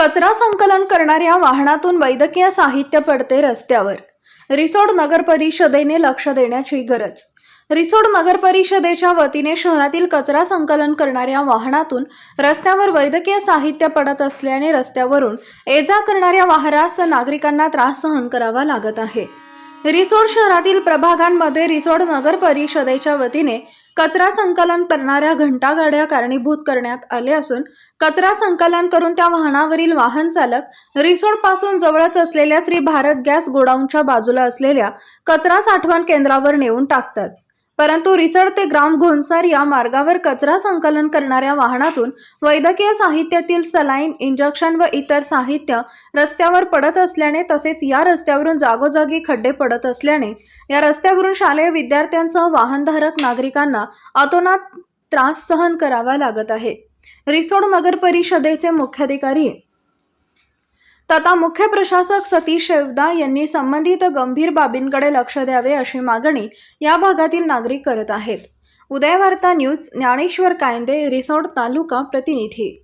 कचरा संकलन करणाऱ्या वाहनातून वैद्यकीय साहित्य पडते रस्त्यावर. रिसोड नगर परिषदेने लक्ष देण्याची गरज. रिसोड नगर परिषदेच्या वतीने शहरातील कचरा संकलन करणाऱ्या वाहनातून रस्त्यावर वैद्यकीय साहित्य पडत असल्याने रस्त्यावरून ये जा करणाऱ्या वाहनास नागरिकांना त्रास सहन करावा लागत आहे. रिसोड शहरातील प्रभागांमध्ये रिसोड नगर परिषदेच्या वतीने कचरा संकलन करणाऱ्या घंटागाड्या कारणीभूत करण्यात आले असून कचरा संकलन करून त्या वाहनावरील वाहन चालक रिसोडपासून जवळच असलेल्या श्री भारत गॅस गोडाऊनच्या बाजूला असलेल्या कचरा साठवण केंद्रावर नेऊन टाकतात. परंतु रिसड ते ग्राम घोणसर या मार्गावर कचरा संकलन करणाऱ्या वाहनातून वैद्यकीय साहित्यातील सलाईन इंजेक्शन व इतर साहित्य रस्त्यावर पडत असल्याने तसेच या रस्त्यावरून जागोजागी खड्डे पडत असल्याने या रस्त्यावरून शालेय विद्यार्थ्यांसह वाहनधारक नागरिकांना अतोनात त्रास सहन करावा लागत आहे. रिसोड नगर परिषदेचे मुख्याधिकारी तथा मुख्य प्रशासक सतीश शेवदा यांनी संबंधित गंभीर बाबींकडे लक्ष द्यावे अशी मागणी या भागातील नागरिक करत आहेत. उदयवार्ता न्यूज ज्ञानेश्वर कायंदे रिसोड तालुका प्रतिनिधी.